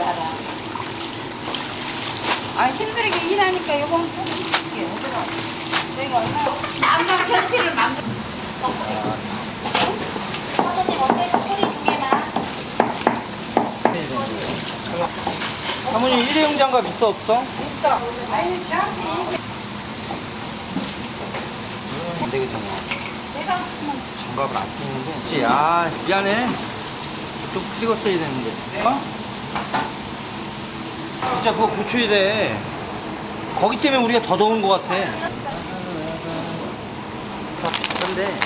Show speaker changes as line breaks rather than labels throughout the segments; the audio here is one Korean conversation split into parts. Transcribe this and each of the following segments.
알아. 아 힘들게 일하니까 요건 좀 줄게요. 내가 얼마 남방 현실을 만들. 선생님 어때? 소리 두 개나.
사모님 일회용 장갑 있어 없어?
있어. 아유 저한테
안 되겠잖아.
내가
장갑을 안 끼는데. 그치, 아, 미안해. 좀 찍었어야 되는데. 어? 진짜 그거 고쳐야 돼. 거기 때문에 우리가 더 더운 것 같아. 다 비슷한데,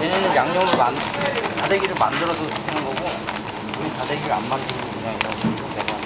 걔네는 양념을 만, 다대기를 만들어서 쓰는 거고, 우리 다대기를 안 만들고 그냥 이런 식으로 내가.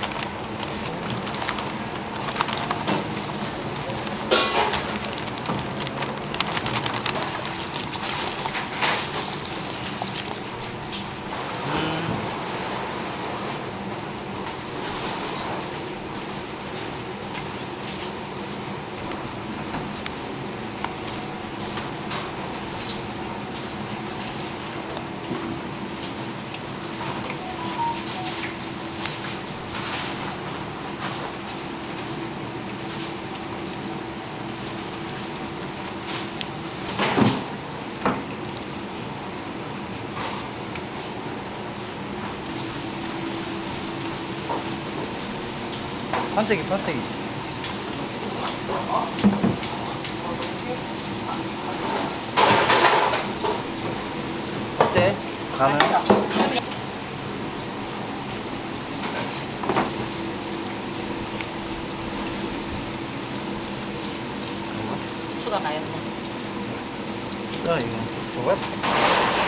판때기, 판때기. 어때? 가는?
추가 가요.
자, 이거. 저거?